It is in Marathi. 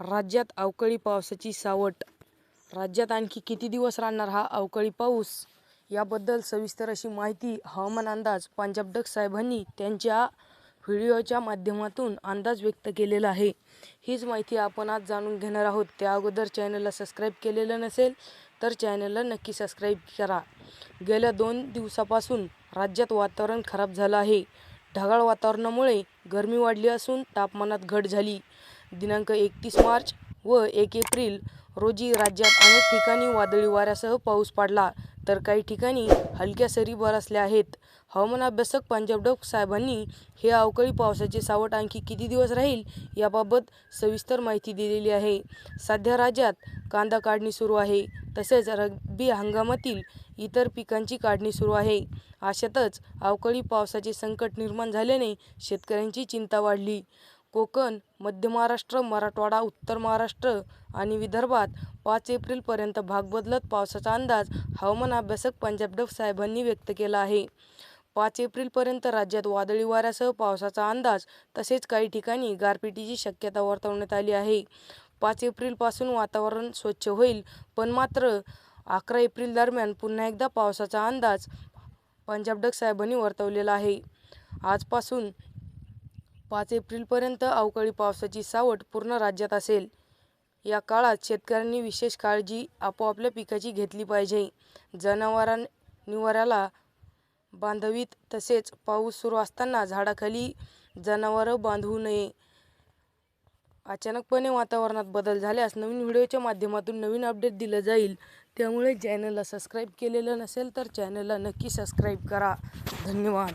राज्यात अवकाळी पावसाची सावट. राज्यात आणखी किती दिवस राहणार हा अवकाळी पाऊस? याबद्दल सविस्तर अशी माहिती हवामान अंदाज पंजाब डक साहेबांनी त्यांच्या व्हिडिओच्या माध्यमातून अंदाज व्यक्त केलेला आहे. हीच माहिती आपण आज जाणून घेणार आहोत. त्या अगोदर चॅनलला सबस्क्राईब केलेलं नसेल तर चॅनलला नक्की सबस्क्राईब करा. गेल्या दोन दिवसापासून राज्यात वातावरण खराब झालं आहे. ढगाळ वातावरणामुळे गरमी वाढली असून तापमानात घट झाली. दिनांक एकतीस मार्च व एक एप्रिल रोजी राज्यात अनेक ठिकाणी वादळी वाऱ्यासह पाऊस पडला तर काही ठिकाणी हलक्या सरी बरसल्या आहेत. हवामान अभ्यासक पंजाब डॉक साहेबांनी हे अवकाळी पावसाचे सावट आणखी किती दिवस राहील याबाबत सविस्तर माहिती दिलेली आहे. सध्या राज्यात कांदा काढणी सुरू आहे तसेच रब्बी हंगामातील इतर पिकांची काढणी सुरू आहे. अशातच अवकाळी पावसाचे संकट निर्माण झाल्याने शेतकऱ्यांची चिंता वाढली. कोकण मध्य महाराष्ट्र मराठवाडा उत्तर महाराष्ट्र आणि विदर्भात पाच एप्रिलपर्यंत भाग बदलत पावसाचा अंदाज हवामान अभ्यासक पंजाब डफ साहेबांनी व्यक्त केला आहे. पाच एप्रिलपर्यंत राज्यात वादळी वाऱ्यासह पावसाचा अंदाज तसेच काही ठिकाणी गारपिटीची शक्यता वर्तवण्यात आली आहे. पाच एप्रिलपासून वातावरण स्वच्छ होईल पण मात्र अकरा एप्रिल दरम्यान पुन्हा एकदा पावसाचा अंदाज पंजाब डक साहेबांनी वर्तवलेला आहे. आजपासून पाच एप्रिलपर्यंत अवकाळी पावसाची सावट पूर्ण राज्यात असेल. या काळात शेतकऱ्यांनी विशेष काळजी आपोआपल्या पिकाची घेतली पाहिजे. जनावरां निवाऱ्याला बांधवीत तसेच पाऊस सुरू असताना झाडाखाली जनावरं बांधू नये. अचानकपणे वातावरणात बदल झाल्यास नवीन व्हिडिओच्या माध्यमातून नवीन अपडेट दिलं जाईल. त्यामुळे चॅनलला सबस्क्राईब केलेलं नसेल तर चॅनलला नक्की सबस्क्राईब करा. धन्यवाद.